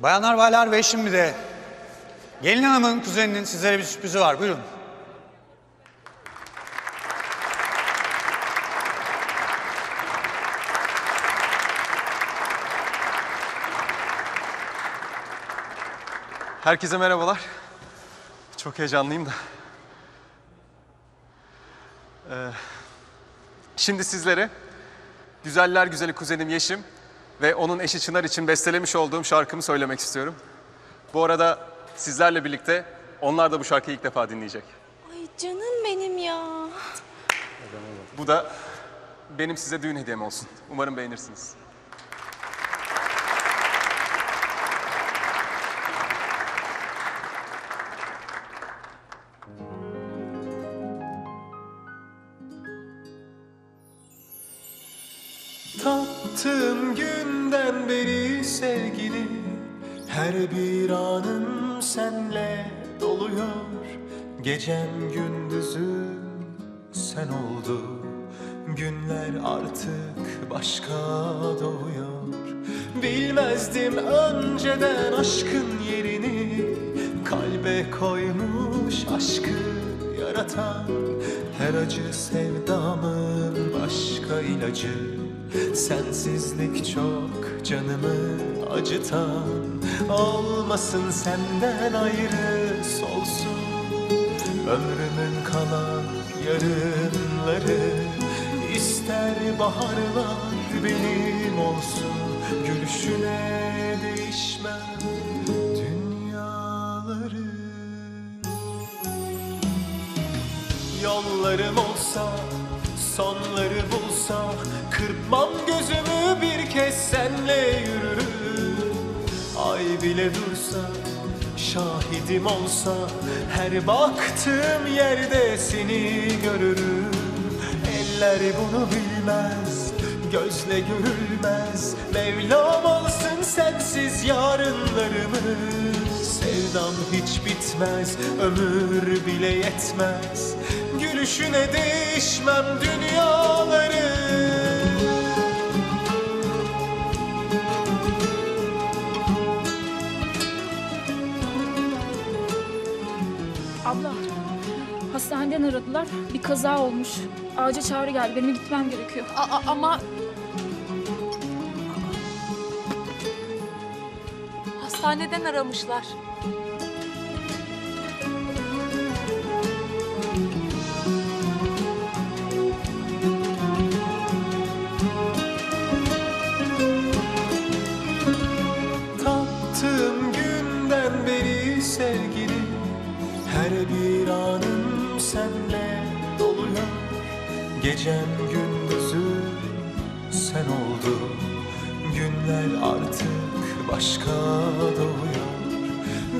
Bayanlar baylar ve şimdi de gelin hanımın kuzeninin sizlere bir sürprizi var. Buyurun. Herkese merhabalar. Çok heyecanlıyım da. Ee, şimdi sizlere Güzeller Güzeli kuzenim Yeşim ve onun eşi Çınar için bestelemiş olduğum şarkımı söylemek istiyorum. Bu arada sizlerle birlikte onlar da bu şarkıyı ilk defa dinleyecek. Ay canım benim ya. Bu da benim size düğün hediyem olsun. Umarım beğenirsiniz. Tattığım günden beri sevgili Her bir anım senle doluyor. Gecem gündüzüm sen oldu Günler artık başka doğuyor. Bilmezdim önceden aşkın yerini Kalbe koymuş aşkı yaratan Her acı sevdamın başka ilacı Sensizlik çok canımı acıtan Olmasın senden ayrı solsun. Ömrümün kalan yarınları ister baharlar benim olsun. Gülüşüne değişmem dünyaları. Yollarım olsa, sonları bulsa Kırpmam gözümü bir kez senle yürürüm. Ay bile dursa, şahidim olsa Her baktığım yerde seni görürüm. Eller bunu bilmez, gözle görülmez. Mevlam alsın sensiz yarınlarımı Sevdam hiç bitmez, ömür bile yetmez Gülüşüne değişmem dünyaları Abla, hastaneden aradılar. Bir kaza olmuş. Acil çağrı geldi. Benim gitmem gerekiyor. Aa, ama... Hastaneden aramışlar. Senle doluyor. Gecem gündüzüm sen oldun Günler artık başka doğuyor.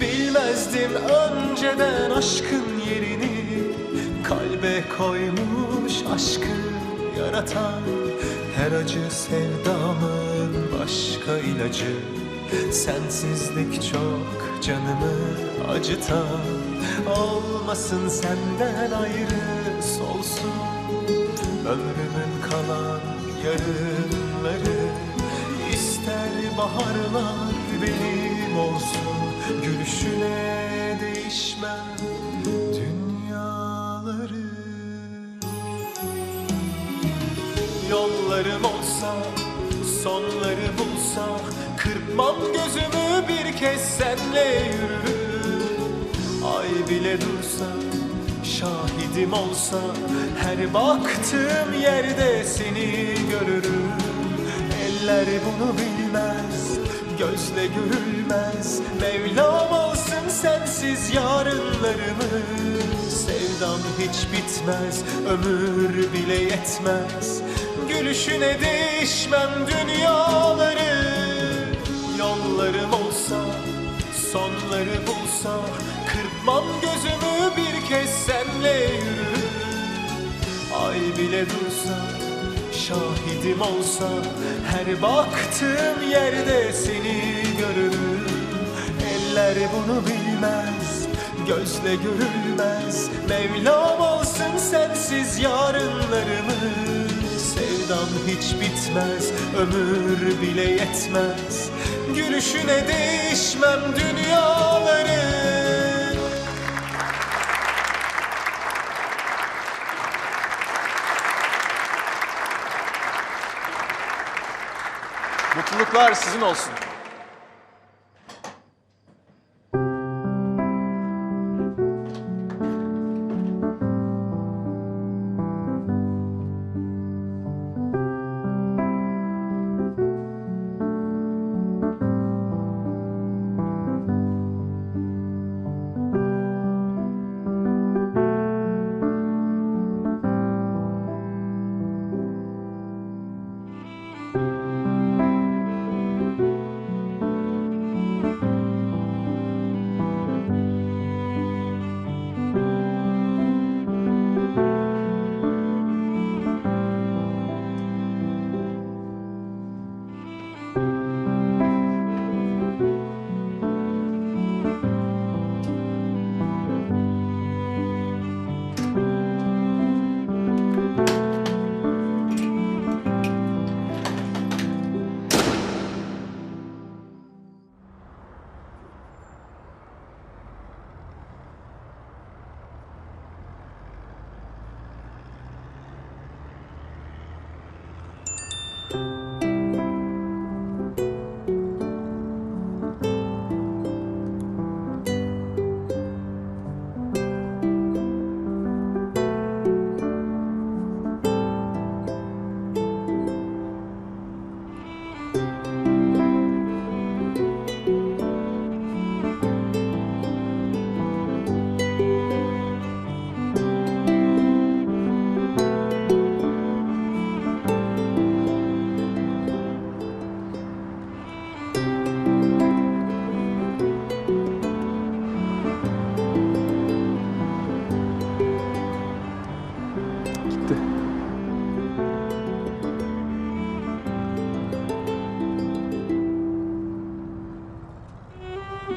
Bilmezdim önceden aşkın yerini. Kalbe koymuş aşkı yaratan Her acı sevdamın başka ilacı. Sensizlik çok canımı acıtan Olmasın senden ayrı solsun. Ömrümün kalan yarınları ister baharlar benim olsun. Gülüşüne değişmem dünyaları. Yollarım olsa, sonları bulsa Kırpmam gözümü bir kez senle yürürüm bile dursa, şahidim olsa Her baktığım yerde seni görürüm. Eller bunu bilmez, gözle görülmez. Mevlam alsın sensiz yarınlarımı Sevdam hiç bitmez, ömür bile yetmez. Gülüşüne değişmem dünyaları. Yollarım olsa, sonları bulsa Kırpmam gözümü bir kez senle yürürüm Ay bile dursa, şahidim olsa Her baktığım yerde seni görürüm Eller bunu bilmez, gözle görülmez. Mevlam alsın sensiz yarınlarımı Sevdam hiç bitmez, ömür bile yetmez Gülüşüne değişmem dünyaları Mutluluklar sizin olsun.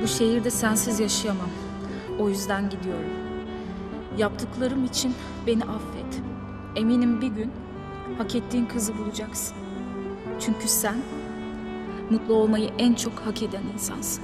Bu şehirde sensiz yaşayamam. O yüzden gidiyorum. Yaptıklarım için beni affet. Eminim bir gün hak ettiğin kızı bulacaksın. Çünkü sen mutlu olmayı en çok hak eden insansın.